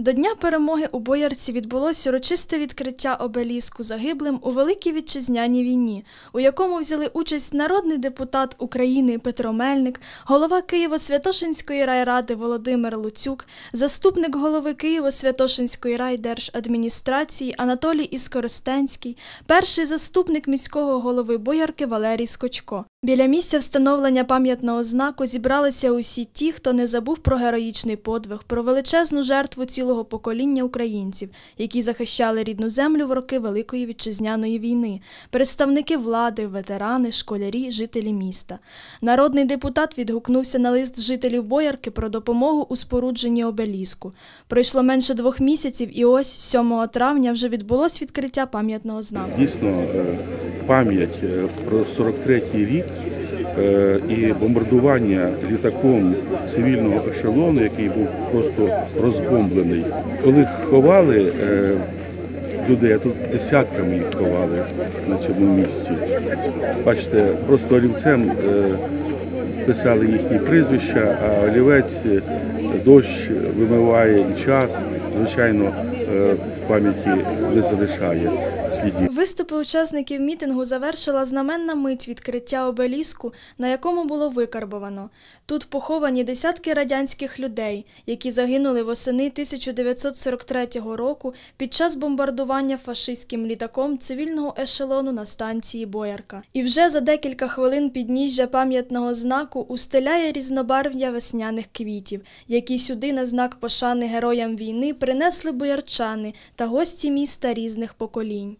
До Дня перемоги у Боярці відбулося урочисте відкриття обеліску загиблим у Великій Вітчизняній війні, у якому взяли участь народний депутат України Петро Мельник, голова Києво-Святошинської райради Володимир Луцюк, заступник голови Києво-Святошинської райдержадміністрації Анатолій Іскоростенський, перший заступник міського голови Боярки Валерій Скочко. Біля місця встановлення пам'ятного знаку зібралися усі ті, хто не забув про героїчний подвиг, про величезну жертву цілого покоління українців, які захищали рідну землю в роки Великої вітчизняної війни, представники влади, ветерани, школярі, жителі міста. Народний депутат відгукнувся на лист жителів Боярки про допомогу у спорудженні обеліску. Пройшло менше двох місяців, і ось 7 травня вже відбулось відкриття пам'ятного знаку. Дійсно, е, пам'ять е, про 43-й рік і бомбардування літаком цивільного ешелону, який був просто розбомблений. Коли ховали е, людей, а тут десятками їх ховали на цьому місці. Бачите, просто олівцем е, писали їхні прізвища, а олівець е, дощ вимиває і час, звичайно, е, в пам'яті не залишає слідів. Виступи учасників мітингу завершила знаменна мить відкриття обеліску, на якому було викарбовано. Тут поховані десятки радянських людей, які загинули восени 1943 року під час бомбардування фашистським літаком цивільного ешелону на станції Боярка. І вже за декілька хвилин підніжжя пам'ятного знаку устеляє різнобарв'я весняних квітів, які сюди на знак пошани героям війни принесли боярчани та гості міста різних поколінь.